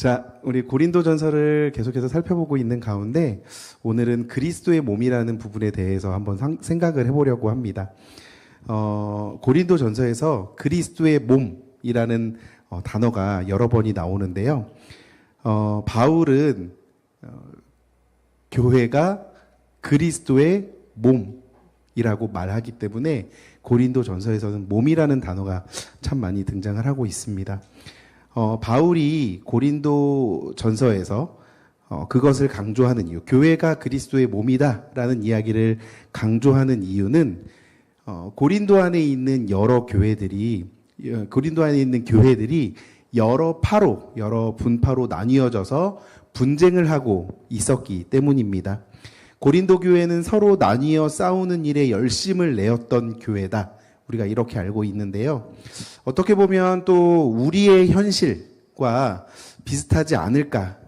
자, 우리 고린도 전설을 계속해서 살펴보고 있는 가운데 오늘은 그리스도의 몸이라는 부분에 대해서 한번 상- 생각을 해보려고 합니다. 어, 고린도 전서에서 그리스도의 몸이라는 어, 단어가 여러 번이 나오는데요. 어, 바울은 어, 교회가 그리스도의 몸이라고 말하기 때문에 고린도 전서에서는 몸이라는 단어가 참 많이 등장을 하고 있습니다. 어, 바울이 고린도 전서에서 어, 그것을 강조하는 이유, 교회가 그리스도의 몸이다라는 이야기를 강조하는 이유는 어, 고린도 안에 있는 여러 교회들이 어, 고린도 안에 있는 교회들이 여러 파로, 여러 분파로 나뉘어져서 분쟁을 하고 있었기 때문입니다. 고린도 교회는 서로 나뉘어 싸우는 일에 열심을 내었던 교회다. 우리가 이렇게 알고 있는데요. 어떻게 보면 또 우리의 현실과 비슷하지 않을까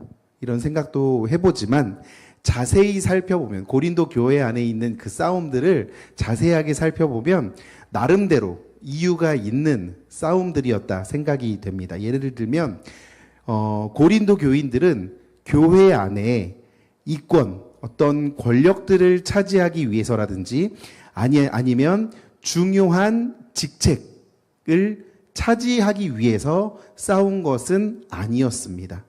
이런 생각도 해보지만 자세히 살펴보면 고린도 교회 안에 있는 그 싸움들을 자세하게 살펴보면 나름대로 이유가 있는 싸움들이었다 생각이 됩니다. 예를 들면 어, 고린도 교인들은 교회 안에 이권 어떤 권력들을 차지하기 위해서라든지 아니 아니면 중요한 직책을 차지하기 위해서 싸운 것은 아니었습니다.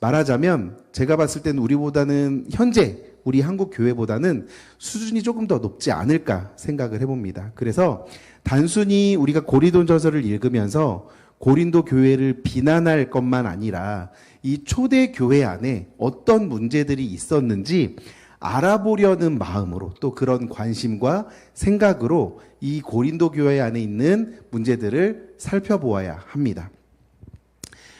말하자면 제가 봤을 때는 우리보다는 현재 우리 한국 교회보다는 수준이 조금 더 높지 않을까 생각을 해봅니다. 그래서 단순히 우리가 고린도 전서를 읽으면서 고린도 교회를 비난할 것만 아니라 이 초대 교회 안에 어떤 문제들이 있었는지 알아보려는 마음으로 또 그런 관심과 생각으로 이 고린도 교회 안에 있는 문제들을 살펴보아야 합니다.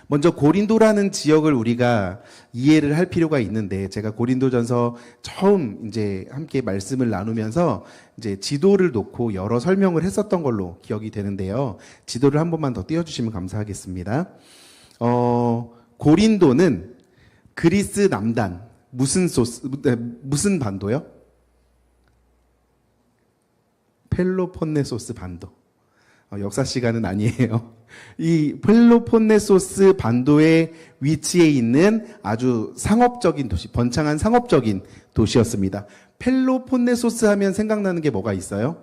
먼저 고린도라는 지역을 우리가 이해를 할 필요가 있는데 제가 고린도전서 처음 이제 함께 말씀을 나누면서 이제 지도를 놓고 여러 설명을 했었던 걸로 기억이 되는데요. 지도를 한 번만 더 띄워 주시면 감사하겠습니다. 어, 고린도는 그리스 남단 무슨 소스 네, 무슨 반도요? 펠로폰네소스 반도. 어, 역사 시간은 아니에요. 이 펠로폰네소스 반도의 위치에 있는 아주 상업적인 도시, 번창한 상업적인 도시였습니다. 펠로폰네소스 하면 생각나는 게 뭐가 있어요?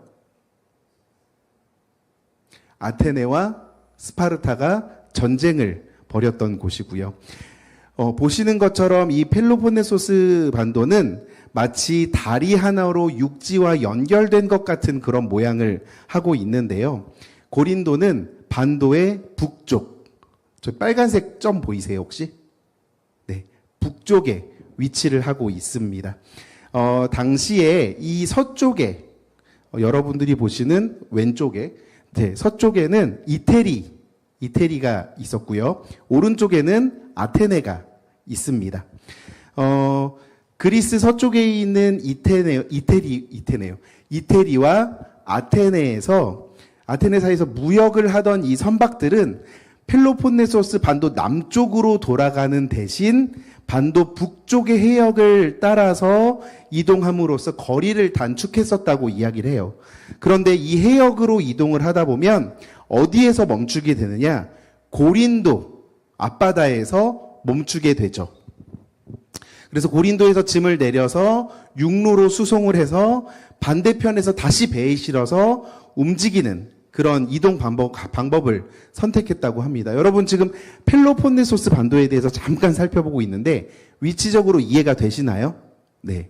아테네와 스파르타가 전쟁을 벌였던 곳이고요. 어, 보시는 것처럼 이 펠로폰네소스 반도는 마치 다리 하나로 육지와 연결된 것 같은 그런 모양을 하고 있는데요. 고린도는 반도의 북쪽, 저 빨간색 점 보이세요 혹시? 네, 북쪽에 위치를 하고 있습니다. 어, 당시에 이 서쪽에 어, 여러분들이 보시는 왼쪽에 네, 서쪽에는 이태리 이태리가 있었고요. 오른쪽에는 아테네가 있습니다. 어, 그리스 서쪽에 있는 이테네, 이태리, 이테네요. 이태리와 아테네에서, 아테네 사이에서 무역을 하던 이 선박들은 펠로폰네소스 반도 남쪽으로 돌아가는 대신 반도 북쪽의 해역을 따라서 이동함으로써 거리를 단축했었다고 이야기를 해요. 그런데 이 해역으로 이동을 하다 보면 어디에서 멈추게 되느냐? 고린도 앞바다에서 멈추게 되죠. 그래서 고린도에서 짐을 내려서 육로로 수송을 해서 반대편에서 다시 배에 실어서 움직이는 그런 이동 방법, 방법을 선택했다고 합니다. 여러분 지금 펠로폰네소스 반도에 대해서 잠깐 살펴보고 있는데 위치적으로 이해가 되시나요? 네.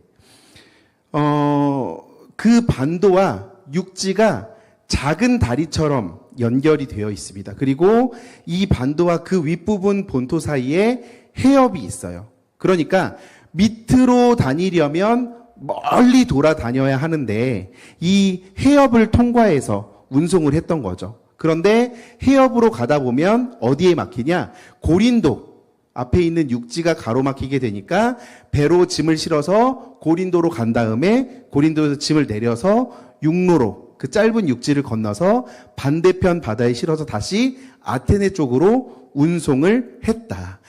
어, 그 반도와 육지가 작은 다리처럼 연결이 되어 있습니다. 그리고 이 반도와 그 윗부분 본토 사이에 해협이 있어요. 그러니까 밑으로 다니려면 멀리 돌아다녀야 하는데 이 해협을 통과해서 운송을 했던 거죠. 그런데 해협으로 가다 보면 어디에 막히냐? 고린도 앞에 있는 육지가 가로막히게 되니까 배로 짐을 실어서 고린도로 간 다음에 고린도에서 짐을 내려서 육로로 그 짧은 육지를 건너서 반대편 바다에 실어서 다시 아테네 쪽으로 운송을 했다.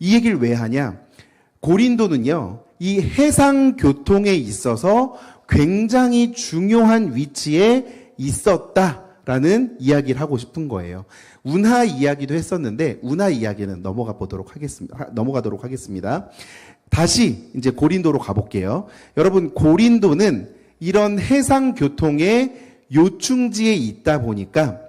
이 얘기를 왜 하냐? 고린도는요, 이 해상 교통에 있어서 굉장히 중요한 위치에 있었다라는 라는 이야기를 하고 싶은 거예요. 운하 이야기도 했었는데 운하 이야기는 넘어가 보도록 하겠습니다. 하- 넘어가도록 하겠습니다. 다시 이제 고린도로 가볼게요. 여러분 고린도는 이런 해상 교통의 요충지에 있다 보니까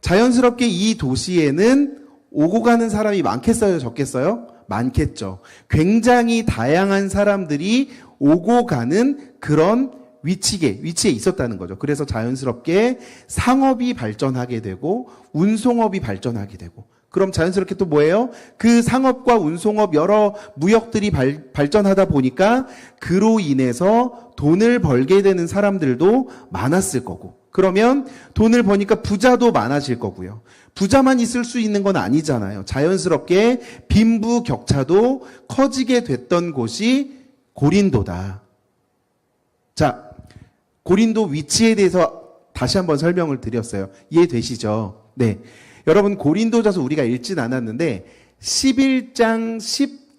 자연스럽게 이 도시에는 오고 가는 사람이 많겠어요, 적겠어요? 많겠죠. 굉장히 다양한 사람들이 오고 가는 그런 위치에, 위치에 있었다는 거죠. 그래서 자연스럽게 상업이 발전하게 되고, 운송업이 발전하게 되고, 그럼 자연스럽게 또 뭐예요? 그 상업과 운송업 여러 무역들이 발, 발전하다 보니까 그로 인해서 돈을 벌게 되는 사람들도 많았을 거고, 그러면 돈을 버니까 부자도 많아질 거고요. 부자만 있을 수 있는 건 아니잖아요. 자연스럽게 빈부 격차도 커지게 됐던 곳이 고린도다. 자, 고린도 위치에 대해서 다시 한번 설명을 드렸어요. 이해되시죠? 네. 여러분, 고린도전서 우리가 읽진 않았는데, 11장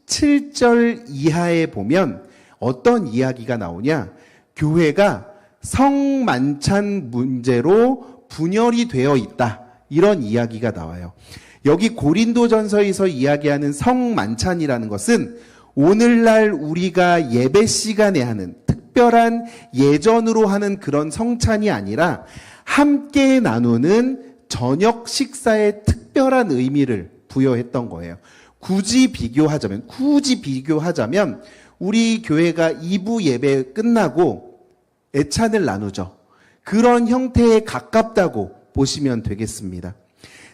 17절 이하에 보면 어떤 이야기가 나오냐? 교회가 성만찬 문제로 분열이 되어 있다. 이런 이야기가 나와요. 여기 고린도전서에서 이야기하는 성만찬이라는 것은 오늘날 우리가 예배 시간에 하는 특별한 예전으로 하는 그런 성찬이 아니라 함께 나누는 저녁 식사의 특별한 의미를 부여했던 거예요. 굳이 비교하자면, 굳이 비교하자면, 우리 교회가 2부 예배 끝나고 애찬을 나누죠. 그런 형태에 가깝다고 보시면 되겠습니다.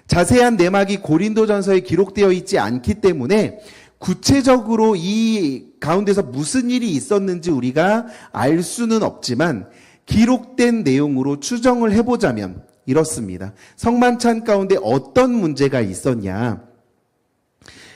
자세한 내막이 고린도전서에 기록되어 있지 않기 때문에 구체적으로 이 가운데서 무슨 일이 있었는지 우리가 알 수는 없지만 기록된 내용으로 추정을 해보자면 이렇습니다. 성만찬 가운데 어떤 문제가 있었냐.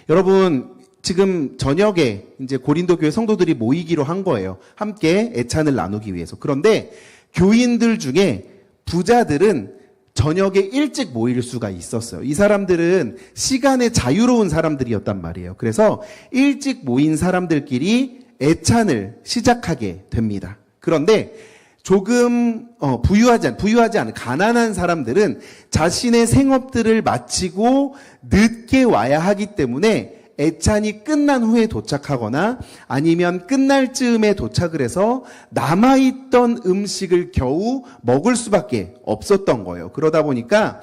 여러분, 지금 저녁에 이제 고린도 교회 성도들이 모이기로 한 거예요. 함께 애찬을 나누기 위해서. 그런데 교인들 중에 부자들은 저녁에 일찍 모일 수가 있었어요. 이 사람들은 시간에 자유로운 사람들이었단 말이에요. 그래서 일찍 모인 사람들끼리 애찬을 시작하게 됩니다. 그런데 조금 어, 부유하지 않, 부유하지 않은 가난한 사람들은 자신의 생업들을 마치고 늦게 와야 하기 때문에 애찬이 끝난 후에 도착하거나 아니면 끝날 즈음에 도착을 해서 남아있던 음식을 겨우 먹을 수밖에 없었던 거예요. 그러다 보니까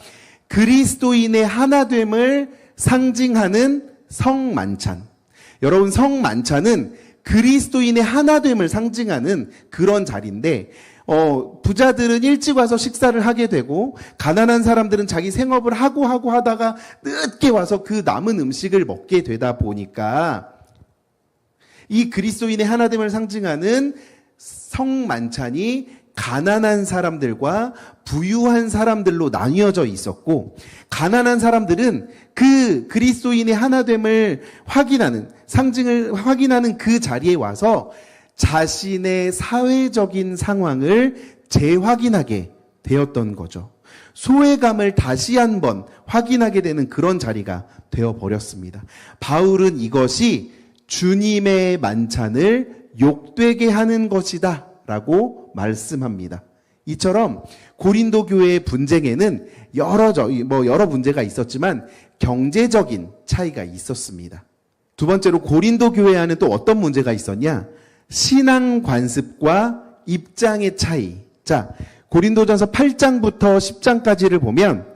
그리스도인의 하나됨을 상징하는 성만찬. 여러분, 성만찬은 그리스도인의 하나됨을 상징하는 그런 자리인데, 어, 부자들은 일찍 와서 식사를 하게 되고, 가난한 사람들은 자기 생업을 하고 하고 하다가 늦게 와서 그 남은 음식을 먹게 되다 보니까, 이 그리스도인의 하나됨을 상징하는 성만찬이 가난한 사람들과 부유한 사람들로 나뉘어져 있었고, 가난한 사람들은 그 그리스도인의 하나됨을 확인하는, 상징을 확인하는 그 자리에 와서 자신의 사회적인 상황을 재확인하게 되었던 거죠. 소외감을 다시 한번 확인하게 되는 그런 자리가 되어 버렸습니다. 바울은 이것이 주님의 만찬을 욕되게 하는 것이다 라고 말씀합니다. 이처럼 고린도 교회의 분쟁에는 여러 저- 뭐 여러 문제가 있었지만 경제적인 차이가 있었습니다. 두 번째로 고린도 교회에는 또 어떤 문제가 있었냐? 신앙 관습과 입장의 차이. 자, 고린도전서 8장부터 10장까지를 보면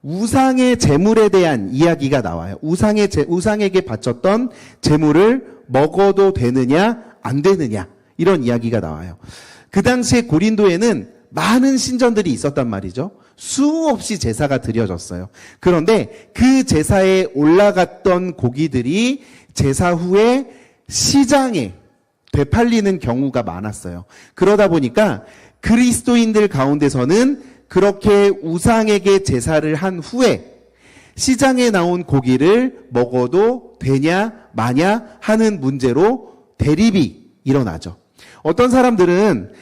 우상의 재물에 대한 이야기가 나와요. 우상의 제, 우상에게 바쳤던 재물을 먹어도 되느냐 안 되느냐 이런 이야기가 나와요. 그 당시에 고린도에는 많은 신전들이 있었단 말이죠. 수없이 제사가 드려졌어요. 그런데 그 제사에 올라갔던 고기들이 제사 후에 시장에 되팔리는 경우가 많았어요. 그러다 보니까 그리스도인들 가운데서는 그렇게 우상에게 제사를 한 후에 시장에 나온 고기를 먹어도 되냐 마냐 하는 문제로 대립이 일어나죠. 어떤 사람들은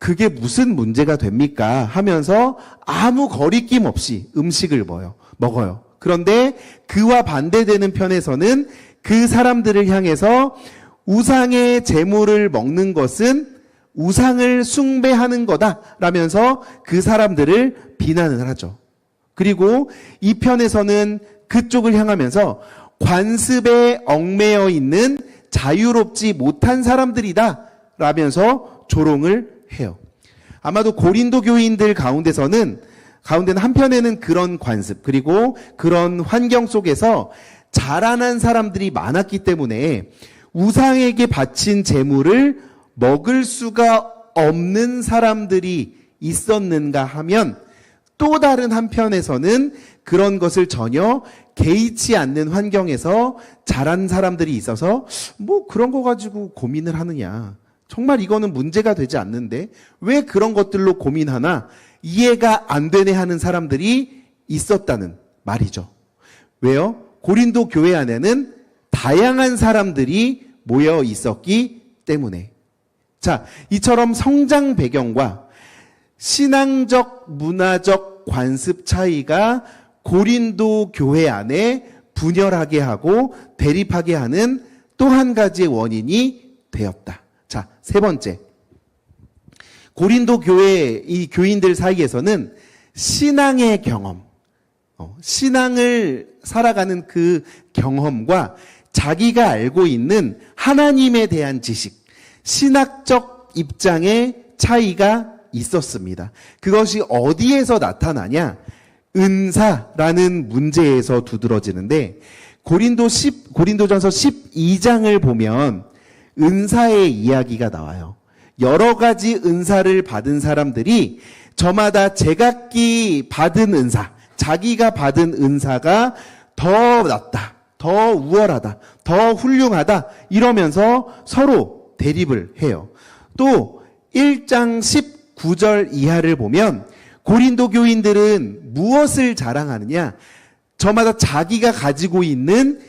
그게 무슨 문제가 됩니까 하면서 아무 거리낌 없이 음식을 먹어요. 먹어요. 그런데 그와 반대되는 편에서는 그 사람들을 향해서 우상의 재물을 먹는 것은 우상을 숭배하는 거다라면서 그 사람들을 비난을 하죠. 그리고 이 편에서는 그쪽을 향하면서 관습에 얽매여 있는 자유롭지 못한 사람들이다 라면서 조롱을 해요. 아마도 고린도 교인들 가운데서는 가운데는 한편에는 그런 관습 그리고 그런 환경 속에서 자라난 사람들이 많았기 때문에 우상에게 바친 재물을 먹을 수가 없는 사람들이 있었는가 하면 또 다른 한편에서는 그런 것을 전혀 개의치 않는 환경에서 자란 사람들이 있어서 뭐 그런 거 가지고 고민을 하느냐. 정말 이거는 문제가 되지 않는데 왜 그런 것들로 고민하나 이해가 안 되네 하는 사람들이 있었다는 말이죠. 왜요? 고린도 교회 안에는 다양한 사람들이 모여 있었기 때문에. 자, 이처럼 성장 배경과 신앙적, 문화적 관습 차이가 고린도 교회 안에 분열하게 하고 대립하게 하는 또 한 가지의 원인이 되었다. 자, 세 번째. 고린도 교회 이 교인들 사이에서는 신앙의 경험, 어, 신앙을 살아가는 그 경험과 자기가 알고 있는 하나님에 대한 지식, 신학적 입장의 차이가 있었습니다. 그것이 어디에서 나타나냐? 은사라는 문제에서 두드러지는데 고린도 10 고린도전서 12장을 보면 은사의 이야기가 나와요. 여러 가지 은사를 받은 사람들이 저마다 제각기 받은 은사, 자기가 받은 은사가 더 낫다, 더 우월하다, 더 훌륭하다 이러면서 서로 대립을 해요. 또 1장 19절 이하를 보면 고린도 교인들은 무엇을 자랑하느냐? 저마다 자기가 가지고 있는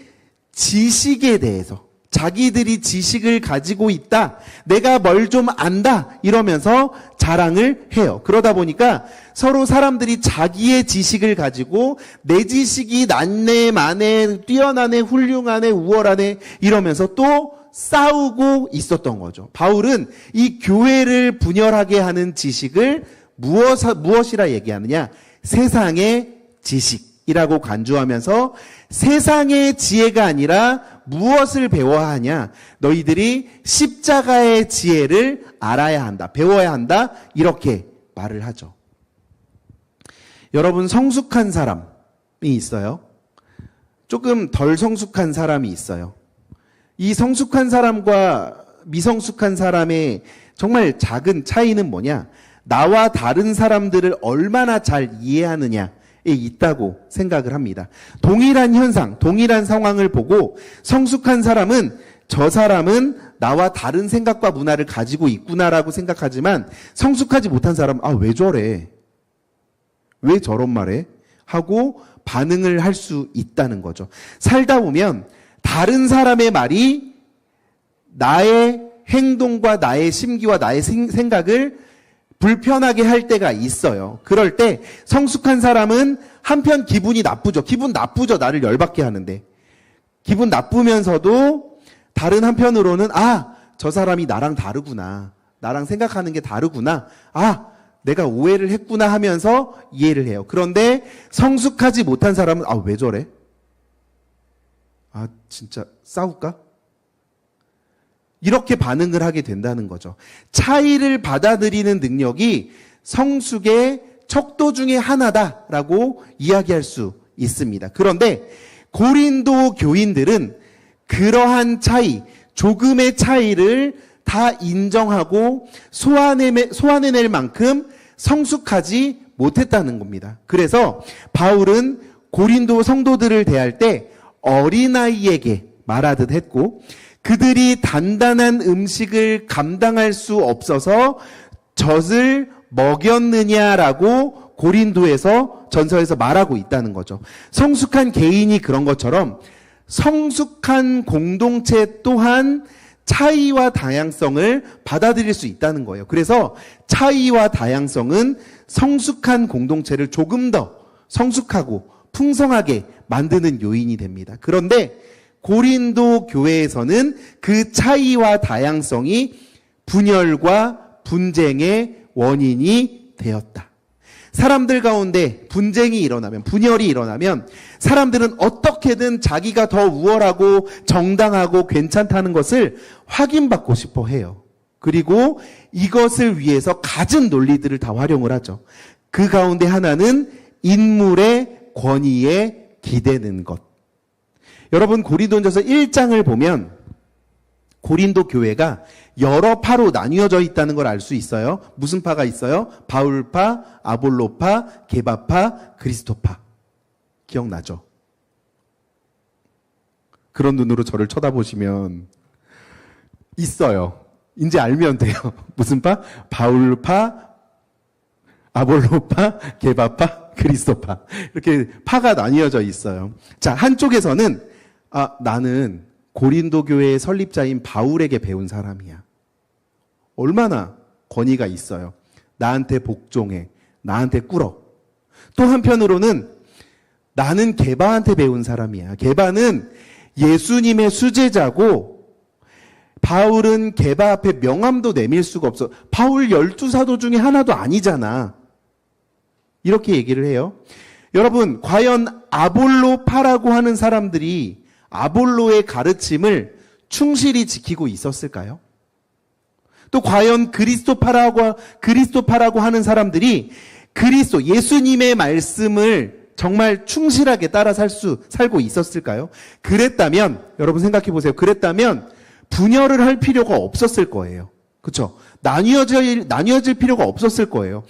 지식에 대해서 자기들이 지식을 가지고 있다. 내가 뭘 좀 안다. 이러면서 자랑을 해요. 그러다 보니까 서로 사람들이 자기의 지식을 가지고 내 지식이 낫네, 마네, 뛰어나네, 훌륭하네, 우월하네 이러면서 또 싸우고 있었던 거죠. 바울은 이 교회를 분열하게 하는 지식을 무엇, 무엇이라 얘기하느냐? 세상의 지식 이라고 간주하면서 세상의 지혜가 아니라 무엇을 배워야 하냐? 너희들이 십자가의 지혜를 알아야 한다. 배워야 한다. 이렇게 말을 하죠. 여러분, 성숙한 사람이 있어요. 조금 덜 성숙한 사람이 있어요. 이 성숙한 사람과 미성숙한 사람의 정말 작은 차이는 뭐냐? 나와 다른 사람들을 얼마나 잘 이해하느냐에 있다고 생각을 합니다. 동일한 현상, 동일한 상황을 보고 성숙한 사람은 저 사람은 나와 다른 생각과 문화를 가지고 있구나라고 생각하지만 성숙하지 못한 사람은 아, 왜 저래? 왜 저런 말해? 하고 반응을 할 수 있다는 거죠. 살다 보면 다른 사람의 말이 나의 행동과 나의 심기와 나의 생각을 불편하게 할 때가 있어요. 그럴 때 성숙한 사람은 한편 기분이 나쁘죠. 기분 나쁘죠. 나를 열받게 하는데. 기분 나쁘면서도 다른 한편으로는 아, 저 사람이 나랑 다르구나. 나랑 생각하는 게 다르구나. 아, 내가 오해를 했구나 하면서 이해를 해요. 그런데 성숙하지 못한 사람은 아, 왜 저래? 아, 진짜 싸울까? 이렇게 반응을 하게 된다는 거죠. 차이를 받아들이는 능력이 성숙의 척도 중에 하나다라고 이야기할 수 있습니다. 그런데 고린도 교인들은 그러한 차이, 조금의 차이를 다 인정하고 소화내, 소화내낼 만큼 성숙하지 못했다는 겁니다. 그래서 바울은 고린도 성도들을 대할 때 어린아이에게 말하듯 했고 그들이 단단한 음식을 감당할 수 없어서 젖을 먹였느냐라고 고린도에서 전서에서 말하고 있다는 거죠. 성숙한 개인이 그런 것처럼 성숙한 공동체 또한 차이와 다양성을 받아들일 수 있다는 거예요. 그래서 차이와 다양성은 성숙한 공동체를 조금 더 성숙하고 풍성하게 만드는 요인이 됩니다. 그런데 고린도 교회에서는 그 차이와 다양성이 분열과 분쟁의 원인이 되었다. 사람들 가운데 분쟁이 일어나면, 분열이 일어나면 사람들은 어떻게든 자기가 더 우월하고 정당하고 괜찮다는 것을 확인받고 싶어 해요. 그리고 이것을 위해서 갖은 논리들을 다 활용을 하죠. 그 가운데 하나는 인물의 권위에 기대는 것. 여러분 고린도전서 1장을 보면 고린도 교회가 여러 파로 나뉘어져 있다는 걸 알 수 있어요. 무슨 파가 있어요? 바울파, 아볼로파, 게바파, 그리스도파. 기억나죠? 그런 눈으로 저를 쳐다보시면 있어요. 이제 알면 돼요. 무슨 파? 바울파, 아볼로파, 게바파, 그리스도파. 이렇게 파가 나뉘어져 있어요. 자, 한쪽에서는 아, 나는 고린도 교회의 설립자인 바울에게 배운 사람이야. 얼마나 권위가 있어요. 나한테 복종해. 나한테 꿇어. 또 한편으로는 나는 게바한테 배운 사람이야. 게바는 예수님의 수제자고 바울은 게바 앞에 명함도 내밀 수가 없어. 바울 열두 사도 중에 하나도 아니잖아. 이렇게 얘기를 해요. 여러분, 과연 아볼로 파라고 하는 사람들이 아볼로의 가르침을 충실히 지키고 있었을까요? 또 과연 그리스도파라고 그리스도파라고 하는 사람들이 그리스도 예수님의 말씀을 정말 충실하게 따라 살 수 살고 있었을까요? 그랬다면 여러분 생각해 보세요. 그랬다면 분열을 할 필요가 없었을 거예요. 그렇죠? 나뉘어질 나뉘어질 필요가 없었을 거예요.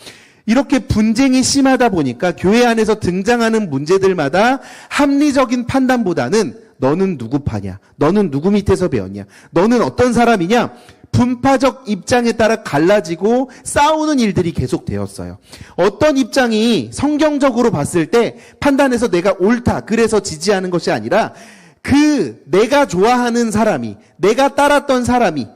이렇게 분쟁이 심하다 보니까 교회 안에서 등장하는 문제들마다 합리적인 판단보다는 너는 누구 파냐? 너는 누구 밑에서 배웠냐? 너는 어떤 사람이냐? 분파적 입장에 따라 갈라지고 싸우는 일들이 계속 되었어요. 어떤 입장이 성경적으로 봤을 때 판단해서 내가 옳다, 그래서 지지하는 것이 아니라 그 내가 좋아하는 사람이, 내가 따랐던 사람이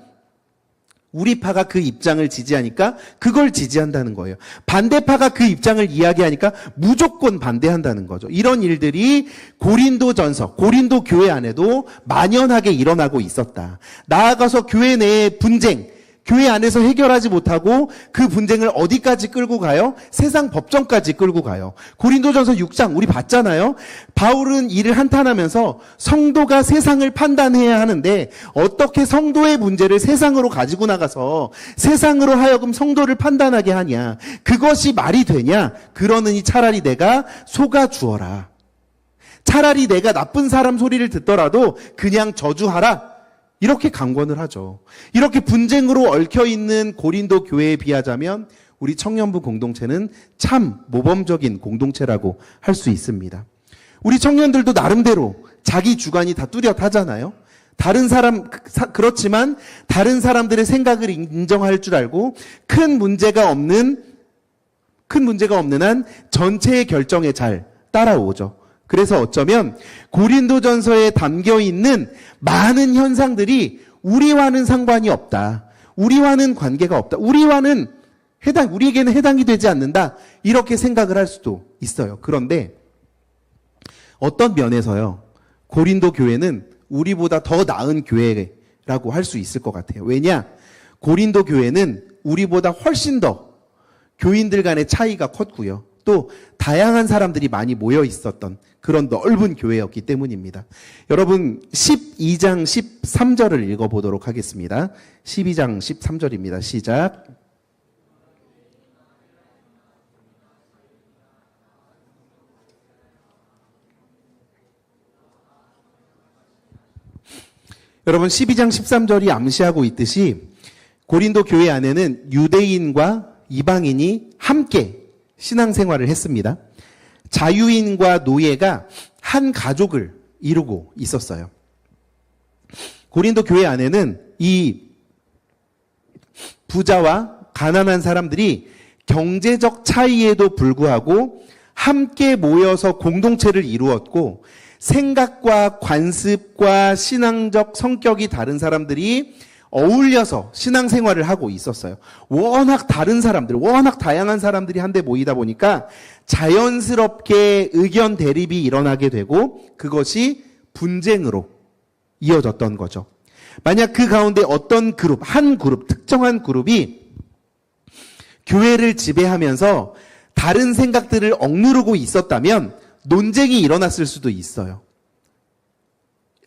우리 파가 그 입장을 지지하니까 그걸 지지한다는 거예요. 반대파가 그 입장을 이야기하니까 무조건 반대한다는 거죠. 이런 일들이 고린도 전서, 고린도 교회 안에도 만연하게 일어나고 있었다. 나아가서 교회 내의 분쟁, 교회 안에서 해결하지 못하고 그 분쟁을 어디까지 끌고 가요? 세상 법정까지 끌고 가요. 고린도전서 6장 우리 봤잖아요. 바울은 이를 한탄하면서 성도가 세상을 판단해야 하는데 어떻게 성도의 문제를 세상으로 가지고 나가서 세상으로 하여금 성도를 판단하게 하냐? 그것이 말이 되냐? 그러느니 차라리 내가 속아 주어라. 차라리 내가 나쁜 사람 소리를 듣더라도 그냥 저주하라. 이렇게 강권을 하죠. 이렇게 분쟁으로 얽혀 있는 고린도 교회에 비하자면 우리 청년부 공동체는 참 모범적인 공동체라고 할 수 있습니다. 우리 청년들도 나름대로 자기 주관이 다 뚜렷하잖아요. 다른 사람, 그렇지만 다른 사람들의 생각을 인정할 줄 알고 큰 문제가 없는, 큰 문제가 없는 한 전체의 결정에 잘 따라오죠. 그래서 어쩌면 고린도전서에 담겨 있는 많은 현상들이 우리와는 상관이 없다. 우리와는 관계가 없다. 우리와는 해당 우리에게는 해당이 되지 않는다. 이렇게 생각을 할 수도 있어요. 그런데 어떤 면에서요. 고린도 교회는 우리보다 더 나은 교회라고 할 수 있을 것 같아요. 왜냐? 고린도 교회는 우리보다 훨씬 더 교인들 간의 차이가 컸고요. 또 다양한 사람들이 많이 모여 있었던 그런 넓은 교회였기 때문입니다. 여러분 12장 13절을 읽어 보도록 하겠습니다. 12장 13절입니다. 시작. 여러분 12장 13절이 암시하고 있듯이 고린도 교회 안에는 유대인과 이방인이 함께 신앙생활을 했습니다. 자유인과 노예가 한 가족을 이루고 있었어요. 고린도 교회 안에는 이 부자와 가난한 사람들이 경제적 차이에도 불구하고 함께 모여서 공동체를 이루었고 생각과 관습과 신앙적 성격이 다른 사람들이 어울려서 신앙생활을 하고 있었어요. 워낙 다른 사람들, 워낙 다양한 사람들이 한데 모이다 보니까 자연스럽게 의견 대립이 일어나게 되고 그것이 분쟁으로 이어졌던 거죠. 만약 그 가운데 어떤 그룹, 한 그룹, 특정한 그룹이 교회를 지배하면서 다른 생각들을 억누르고 있었다면 논쟁이 일어났을 수도 있어요.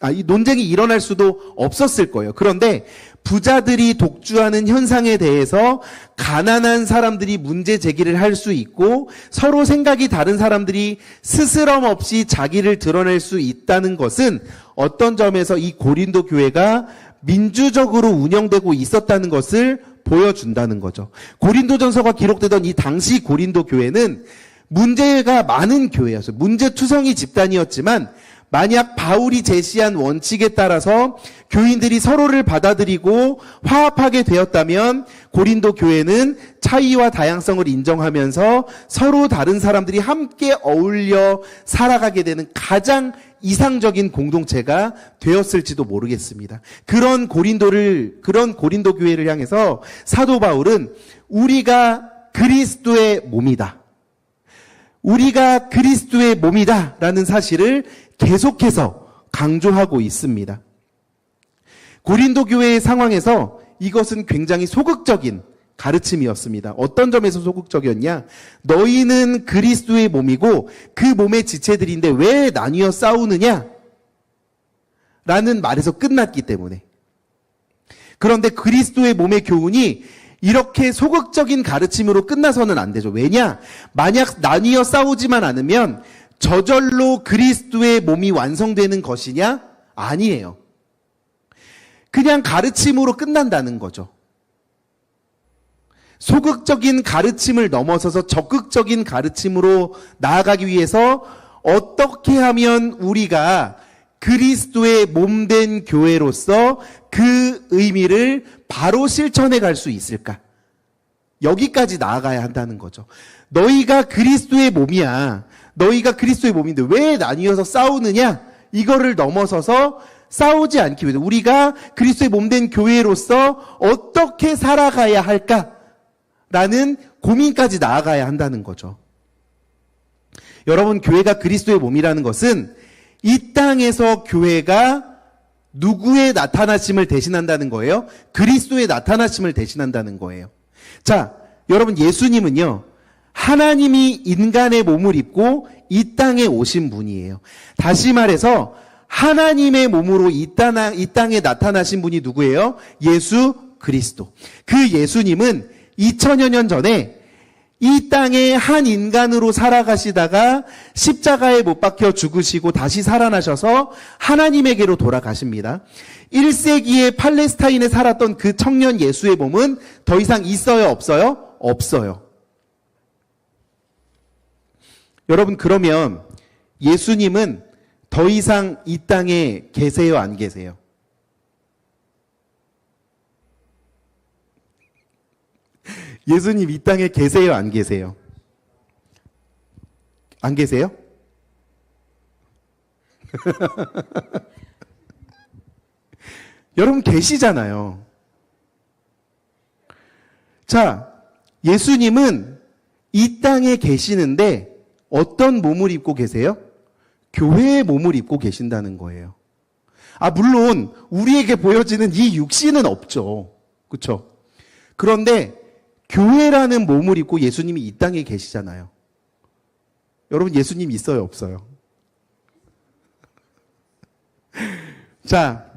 아, 이 논쟁이 일어날 수도 없었을 거예요. 그런데 부자들이 독주하는 현상에 대해서 가난한 사람들이 문제 제기를 할 수 있고 서로 생각이 다른 사람들이 스스럼 없이 자기를 드러낼 수 있다는 것은 어떤 점에서 이 고린도 교회가 민주적으로 운영되고 있었다는 것을 보여준다는 거죠. 고린도전서가 기록되던 이 당시 고린도 교회는 문제가 많은 교회였어요. 문제투성이 집단이었지만 만약 바울이 제시한 원칙에 따라서 교인들이 서로를 받아들이고 화합하게 되었다면 고린도 교회는 차이와 다양성을 인정하면서 서로 다른 사람들이 함께 어울려 살아가게 되는 가장 이상적인 공동체가 되었을지도 모르겠습니다. 그런 고린도를 그런 고린도 교회를 향해서 사도 바울은 우리가 그리스도의 몸이다. 우리가 그리스도의 몸이다라는 사실을 계속해서 강조하고 있습니다. 고린도 교회의 상황에서 이것은 굉장히 소극적인 가르침이었습니다. 어떤 점에서 소극적이었냐? 너희는 그리스도의 몸이고 그 몸의 지체들인데 왜 나뉘어 싸우느냐? 라는 말에서 끝났기 때문에. 그런데 그리스도의 몸의 교훈이 이렇게 소극적인 가르침으로 끝나서는 안 되죠. 왜냐? 만약 나뉘어 싸우지만 않으면 저절로 그리스도의 몸이 완성되는 것이냐? 아니에요. 그냥 가르침으로 끝난다는 거죠. 소극적인 가르침을 넘어서서 적극적인 가르침으로 나아가기 위해서 어떻게 하면 우리가 그리스도의 몸된 교회로서 그 의미를 바로 실천해 갈 수 있을까? 여기까지 나아가야 한다는 거죠. 너희가 그리스도의 몸이야. 너희가 그리스도의 몸인데 왜 나뉘어서 싸우느냐? 이거를 넘어서서 싸우지 않기 위해서 우리가 그리스도의 몸된 교회로서 어떻게 살아가야 할까? 라는 고민까지 나아가야 한다는 거죠. 여러분, 교회가 그리스도의 몸이라는 것은 이 땅에서 교회가 누구의 나타나심을 대신한다는 거예요? 그리스도의 나타나심을 대신한다는 거예요. 자, 여러분, 예수님은요, 하나님이 인간의 몸을 입고 이 땅에 오신 분이에요. 다시 말해서, 하나님의 몸으로 이, 땅, 이 땅에 나타나신 분이 누구예요? 예수 그리스도. 그 예수님은 2000여 년 전에 이 땅에 한 인간으로 살아가시다가 십자가에 못 박혀 죽으시고 다시 살아나셔서 하나님에게로 돌아가십니다. 1세기에 팔레스타인에 살았던 그 청년 예수의 몸은 더 이상 있어요, 없어요? 없어요. 여러분, 그러면 예수님은 더 이상 이 땅에 계세요, 안 계세요? 예수님 이 땅에 계세요, 안 계세요? 안 계세요? 여러분 계시잖아요. 자, 예수님은 이 땅에 계시는데 어떤 몸을 입고 계세요? 교회의 몸을 입고 계신다는 거예요. 아, 물론 우리에게 보여지는 이 육신은 없죠. 그렇죠? 그런데 교회라는 몸을 입고 예수님이 이 땅에 계시잖아요. 여러분 예수님 있어요, 없어요? 자,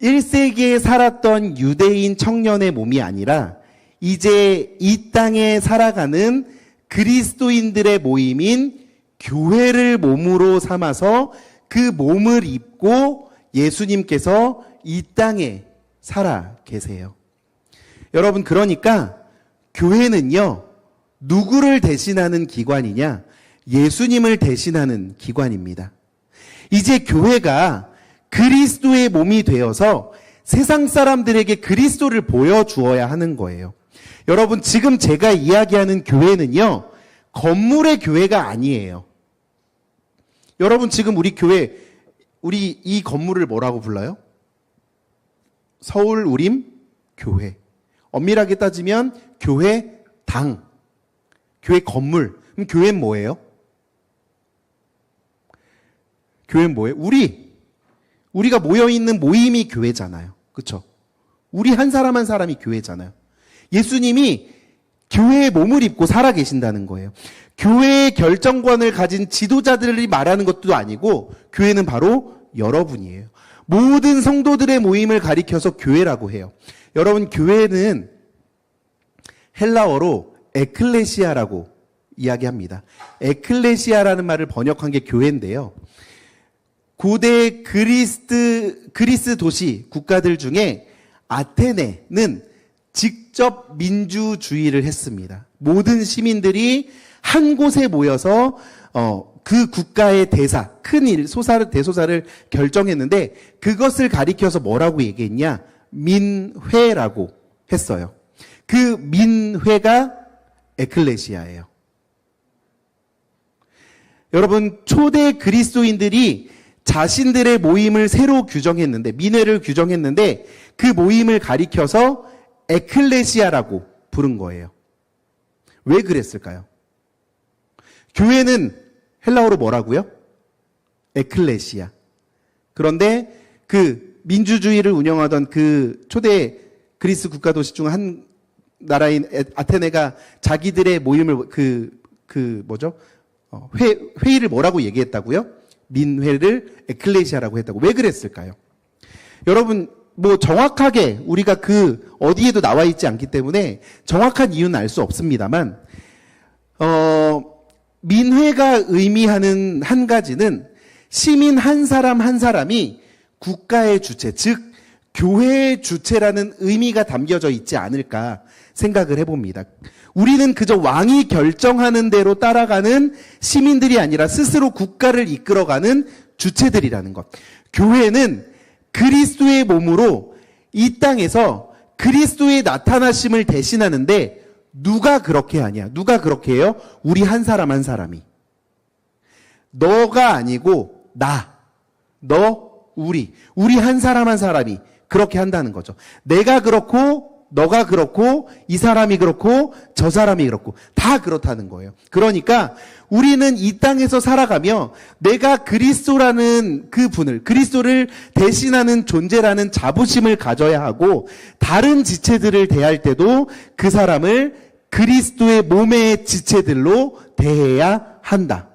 1세기에 살았던 유대인 청년의 몸이 아니라 이제 이 땅에 살아가는 그리스도인들의 모임인 교회를 몸으로 삼아서 그 몸을 입고 예수님께서 이 땅에 살아 계세요. 여러분, 그러니까 교회는요, 누구를 대신하는 기관이냐? 예수님을 대신하는 기관입니다. 이제 교회가 그리스도의 몸이 되어서 세상 사람들에게 그리스도를 보여주어야 하는 거예요. 여러분, 지금 제가 이야기하는 교회는요, 건물의 교회가 아니에요. 여러분, 지금 우리 교회, 우리 이 건물을 뭐라고 불러요? 서울 우림 교회. 엄밀하게 따지면 교회 당, 교회 건물. 그럼 교회는 뭐예요? 교회는 뭐예요? 우리. 우리가 모여 있는 모임이 교회잖아요. 그렇죠? 우리 한 사람 한 사람이 교회잖아요. 예수님이 교회의 몸을 입고 살아 계신다는 거예요. 교회의 결정권을 가진 지도자들이 말하는 것도 아니고 교회는 바로 여러분이에요. 모든 성도들의 모임을 가리켜서 교회라고 해요. 여러분 교회는 헬라어로 에클레시아라고 이야기합니다. 에클레시아라는 말을 번역한 게 교회인데요. 고대 그리스 그리스 도시 국가들 중에 아테네는 직접 민주주의를 했습니다. 모든 시민들이 한 곳에 모여서 어, 그 국가의 대사, 큰 일, 소사를, 대소사를 결정했는데 그것을 가리켜서 뭐라고 얘기했냐? 민회라고 했어요. 그 민회가 에클레시아예요. 여러분, 초대 그리스도인들이 자신들의 모임을 새로 규정했는데, 민회를 규정했는데, 그 모임을 가리켜서 에클레시아라고 부른 거예요. 왜 그랬을까요? 교회는 헬라어로 뭐라고요? 에클레시아. 그런데 그 민주주의를 운영하던 그 초대 그리스 국가 도시 중 한 나라인 에- 아테네가 자기들의 모임을 그, 그 뭐죠? 어, 회, 회의를 뭐라고 얘기했다고요? 민회를 에클레시아라고 했다고. 왜 그랬을까요? 여러분, 뭐 정확하게 우리가 그 어디에도 나와 있지 않기 때문에 정확한 이유는 알 수 없습니다만, 어, 민회가 의미하는 한 가지는 시민 한 사람 한 사람이 국가의 주체, 즉, 교회의 주체라는 의미가 담겨져 있지 않을까 생각을 해봅니다. 우리는 그저 왕이 결정하는 대로 따라가는 시민들이 아니라 스스로 국가를 이끌어가는 주체들이라는 것. 교회는 그리스도의 몸으로 이 땅에서 그리스도의 나타나심을 대신하는데 누가 그렇게 하냐? 누가 그렇게 해요? 우리 한 사람 한 사람이. 너가 아니고 나. 너, 우리. 우리 한 사람 한 사람이 그렇게 한다는 거죠. 내가 그렇고 너가 그렇고 이 사람이 그렇고 저 사람이 그렇고 다 그렇다는 거예요. 그러니까 우리는 이 땅에서 살아가며 내가 그리스도라는 그 분을 그리스도를 대신하는 존재라는 자부심을 가져야 하고 다른 지체들을 대할 때도 그 사람을 그리스도의 몸의 지체들로 대해야 한다.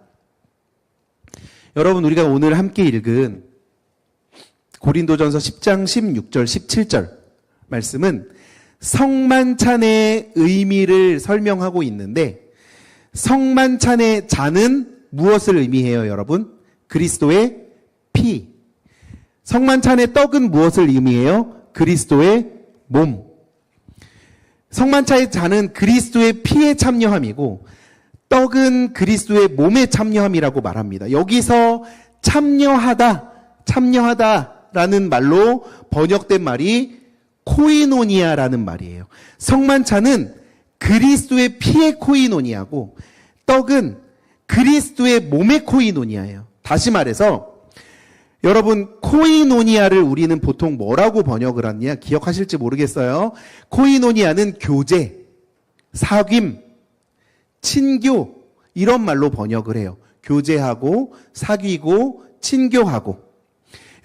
여러분 우리가 오늘 함께 읽은 고린도전서 10장 16절 17절 말씀은 성만찬의 의미를 설명하고 있는데 성만찬의 잔은 무엇을 의미해요, 여러분? 그리스도의 피. 성만찬의 떡은 무엇을 의미해요? 그리스도의 몸. 성만찬의 잔은 그리스도의 피에 참여함이고 떡은 그리스도의 몸에 참여함이라고 말합니다. 여기서 참여하다, 참여하다라는 말로 번역된 말이 코이노니아라는 말이에요. 성만찬은 그리스도의 피의 코이노니아고 떡은 그리스도의 몸의 코이노니아예요. 다시 말해서 여러분 코이노니아를 우리는 보통 뭐라고 번역을 하냐 기억하실지 모르겠어요. 코이노니아는 교제, 사귐, 친교 이런 말로 번역을 해요. 교제하고 사귀고 친교하고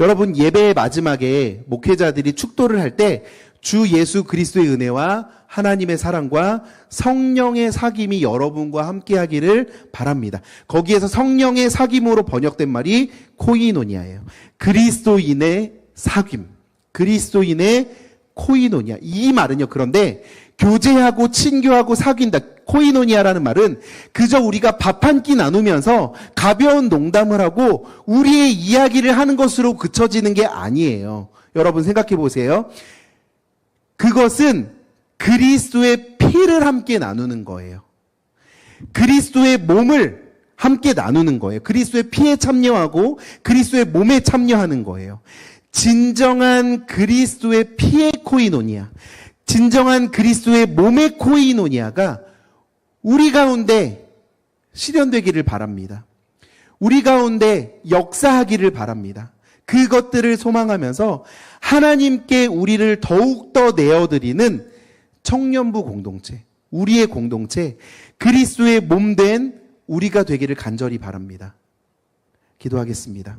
여러분 예배의 마지막에 목회자들이 축도를 할 때 주 예수 그리스도의 은혜와 하나님의 사랑과 성령의 사귐이 여러분과 함께 하기를 바랍니다. 거기에서 성령의 사귐으로 번역된 말이 코이노니아예요. 그리스도인의 사귐. 그리스도인의 코이노니아. 이 말은요. 그런데 교제하고 친교하고 사귄다. 코이노니아라는 말은 그저 우리가 밥 한 끼 나누면서 가벼운 농담을 하고 우리의 이야기를 하는 것으로 그쳐지는 게 아니에요. 여러분 생각해 보세요. 그것은 그리스도의 피를 함께 나누는 거예요. 그리스도의 몸을 함께 나누는 거예요. 그리스도의 피에 참여하고 그리스도의 몸에 참여하는 거예요. 진정한 그리스도의 피의 코이노니아, 진정한 그리스도의 몸의 코이노니아가 우리 가운데 실현되기를 바랍니다. 우리 가운데 역사하기를 바랍니다. 그것들을 소망하면서 하나님께 우리를 더욱더 내어드리는 청년부 공동체, 우리의 공동체, 그리스도의 몸 된 우리가 되기를 간절히 바랍니다. 기도하겠습니다.